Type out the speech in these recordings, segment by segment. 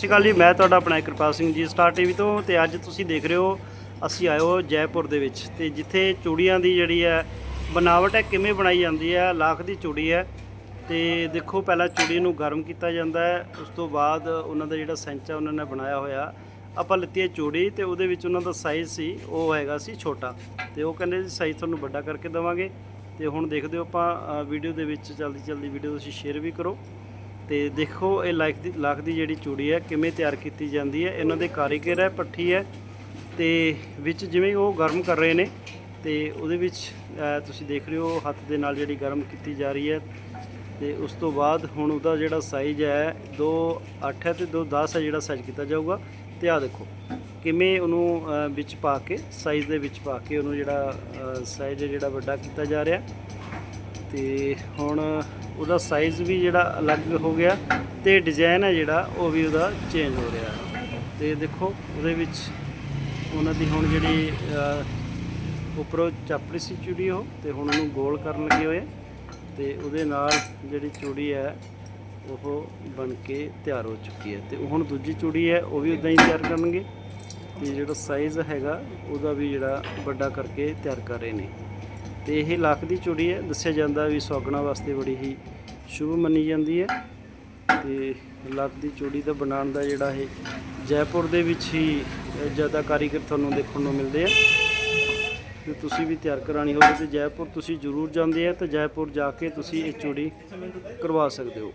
ਸਤਿ ਸ਼੍ਰੀ ਅਕਾਲ ਜੀ, ਮੈਂ ਤੁਹਾਡਾ ਆਪਣਾ ਕਿਰਪਾਲ ਸਿੰਘ ਜੀ ਸਟਾਰ ਟੀਵੀ ਤੋਂ ਤੇ ਅੱਜ ਤੁਸੀਂ ਦੇਖ ਰਹੇ ਹੋ, ਅਸੀਂ ਆਏ ਹੋ ਜੈਪੁਰ ਦੇ ਵਿੱਚ ਤੇ ਜਿੱਥੇ ਚੂੜੀਆਂ ਦੀ ਜਿਹੜੀ ਹੈ, ਬਣਾਵਟ ਹੈ, ਕਿਵੇਂ ਬਣਾਈ ਜਾਂਦੀ ਹੈ, ਲਾਖ ਦੀ ਚੂੜੀ ਹੈ ਤੇ ਦੇਖੋ ਪਹਿਲਾਂ ਚੂੜੀ ਨੂੰ ਗਰਮ ਕੀਤਾ ਜਾਂਦਾ ਹੈ, ਉਸ ਤੋਂ ਬਾਅਦ ਉਹਨਾਂ ਦਾ ਜਿਹੜਾ ਸੈਂਚਾ ਉਹਨਾਂ ਨੇ ਬਣਾਇਆ ਹੋਇਆ। ਆਪਾਂ ਲਿੱਤੀ ਹੈ ਚੂੜੀ ਤੇ ਉਹਦੇ ਵਿੱਚ ਉਹਨਾਂ ਦਾ ਸਾਈਜ਼ ਸੀ, ਉਹ ਹੈਗਾ ਸੀ ਛੋਟਾ ਤੇ ਉਹ ਕਹਿੰਦੇ ਜੀ ਸਾਈਜ਼ ਤੁਹਾਨੂੰ ਵੱਡਾ ਕਰਕੇ ਦੇਵਾਂਗੇ ਤੇ ਹੁਣ ਦੇਖਦੇ ਹੋ ਆਪਾਂ ਵੀਡੀਓ ਦੇ ਵਿੱਚ ਜਲਦੀ ਜਲਦੀ ਵੀਡੀਓ ਤੁਸੀਂ ਸ਼ੇਅਰ ਵੀ ਕਰੋ। ਤੇ ਦੇਖੋ ਇਹ ਲੱਖ ਦੀ ਲੱਖ ਦੀ ਜਿਹੜੀ ਚੂੜੀ ਹੈ, ਕਿਵੇਂ ਤਿਆਰ ਕੀਤੀ ਜਾਂਦੀ ਹੈ, ਇਹਨਾਂ ਦੇ ਕਾਰੀਗਰ ਹੈ, ਪੱਠੀ ਹੈ ਤੇ ਵਿੱਚ ਜਿਵੇਂ ਉਹ ਗਰਮ ਕਰ ਰਹੇ ਨੇ ਤੇ ਉਹਦੇ ਵਿੱਚ ਤੁਸੀਂ ਦੇਖ ਰਹੇ ਹੋ ਹੱਥ ਦੇ ਨਾਲ ਜਿਹੜੀ ਗਰਮ ਕੀਤੀ ਜਾ ਰਹੀ ਹੈ ਤੇ ਉਸ ਤੋਂ ਬਾਅਦ ਹੁਣ ਉਹਦਾ ਜਿਹੜਾ ਸਾਈਜ਼ ਹੈ 2 8 ਹੈ ਤੇ 2 10 ਹੈ ਜਿਹੜਾ ਸਾਈਜ਼ ਕੀਤਾ ਜਾਊਗਾ ਤੇ ਆ ਦੇਖੋ ਕਿਵੇਂ ਉਹਨੂੰ ਵਿੱਚ ਪਾ ਕੇ ਸਾਈਜ਼ ਦੇ ਵਿੱਚ ਪਾ ਕੇ ਉਹਨੂੰ ਜਿਹੜਾ ਸਾਈਜ਼ ਜਿਹੜਾ ਵੱਡਾ ਕੀਤਾ ਜਾ ਰਿਹਾ ਤੇ ਹੁਣ ਉਹਦਾ ਸਾਈਜ਼ ਵੀ ਜਿਹੜਾ ਅਲੱਗ ਹੋ ਗਿਆ ਤੇ ਡਿਜ਼ਾਈਨ ਹੈ ਜਿਹੜਾ, ਉਹ ਵੀ ਉਹਦਾ ਚੇਂਜ ਹੋ ਰਿਹਾ। ਤੇ ਦੇਖੋ, ਉਹਦੇ ਵਿੱਚ ਉਹਨਾਂ ਦੀ ਹੁਣ ਜਿਹੜੀ ਉੱਪਰੋਂ ਚਾਪੜੀ ਸੀ ਚੂੜੀ ਉਹ, ਤੇ ਹੁਣ ਉਹਨੂੰ ਗੋਲ ਕਰਨ ਲੱਗੇ ਹੋਏ ਆ। ਤੇ ਉਹਦੇ ਨਾਲ ਜਿਹੜੀ ਚੂੜੀ ਹੈ, ਉਹ ਬਣ ਕੇ ਤਿਆਰ ਹੋ ਚੁੱਕੀ ਹੈ। ਤੇ ਹੁਣ ਦੂਜੀ ਚੂੜੀ ਹੈ, ਉਹ ਵੀ ਉਦਾਂ ਹੀ ਤਿਆਰ ਕਰਨਗੇ। ਤੇ ਜਿਹੜਾ ਸਾਈਜ਼ ਹੈਗਾ, ਉਹਦਾ ਵੀ ਜਿਹੜਾ ਵੱਡਾ ਕਰਕੇ ਤਿਆਰ ਕਰ ਰਹੇ ਨੇ। ਤੇ ਇਹ ਲੱਖ ਦੀ ਚੂੜੀ ਹੈ। ਦੱਸਿਆ ਜਾਂਦਾ ਵੀ ਸੌਗਣਾ ਵਾਸਤੇ ਬੜੀ ਹੀ ਸ਼ੁਭ ਮੰਨੀ ਜਾਂਦੀ ਹੈ। ਤੇ ਲੱਖ ਦੀ ਚੂੜੀ ਦਾ ਬਣਾਉਣ ਦਾ ਜਿਹੜਾ ਇਹ ਜੈਪੁਰ ਦੇ ਵਿੱਚ ਹੀ ਜ਼ਿਆਦਾ ਕਾਰੀਗਰ ਤੁਹਾਨੂੰ ਦੇਖਣ ਨੂੰ ਮਿਲਦੇ ਆ। ਤੇ ਤੁਸੀਂ ਵੀ ਤਿਆਰ ਕਰਾਣੀ ਹੋਵੇ ਤੇ ਜੈਪੁਰ ਤੁਸੀਂ ਜ਼ਰੂਰ ਜਾਂਦੇ ਆ ਤੇ ਜੈਪੁਰ ਜਾ ਕੇ ਤੁਸੀਂ ਇਹ ਚੂੜੀ ਕਰਵਾ ਸਕਦੇ ਹੋ।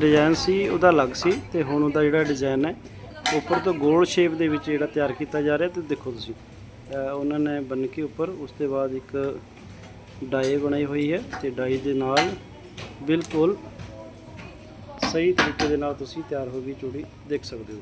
ਡਿਜ਼ਾਈਨ ਸੀ, ਉਹਦਾ ਅਲੱਗ ਸੀ ਤੇ ਹੁਣ ਉਹਦਾ ਜਿਹੜਾ ਡਿਜ਼ਾਈਨ ਹੈ, ਉੱਪਰ ਤੋਂ ਗੋਲ ਸ਼ੇਪ ਦੇ ਵਿੱਚ ਜਿਹੜਾ ਤਿਆਰ ਕੀਤਾ ਜਾ ਰਿਹਾ ਤੇ ਦੇਖੋ ਤੁਸੀਂ। ਉਹਨਾਂ ਨੇ ਬੰਨ ਕੇ ਉੱਪਰ, ਉਸ ਤੋਂ ਬਾਅਦ ਇੱਕ ਡਾਈ ਬਣਾਈ ਹੋਈ ਹੈ ਤੇ ਡਾਈ ਦੇ ਨਾਲ ਬਿਲਕੁਲ ਸਹੀ ਤਰੀਕੇ ਦੇ ਨਾਲ ਤੁਸੀਂ ਤਿਆਰ ਹੋ ਗਈ ਚੂੜੀ ਦੇਖ ਸਕਦੇ ਹੋ।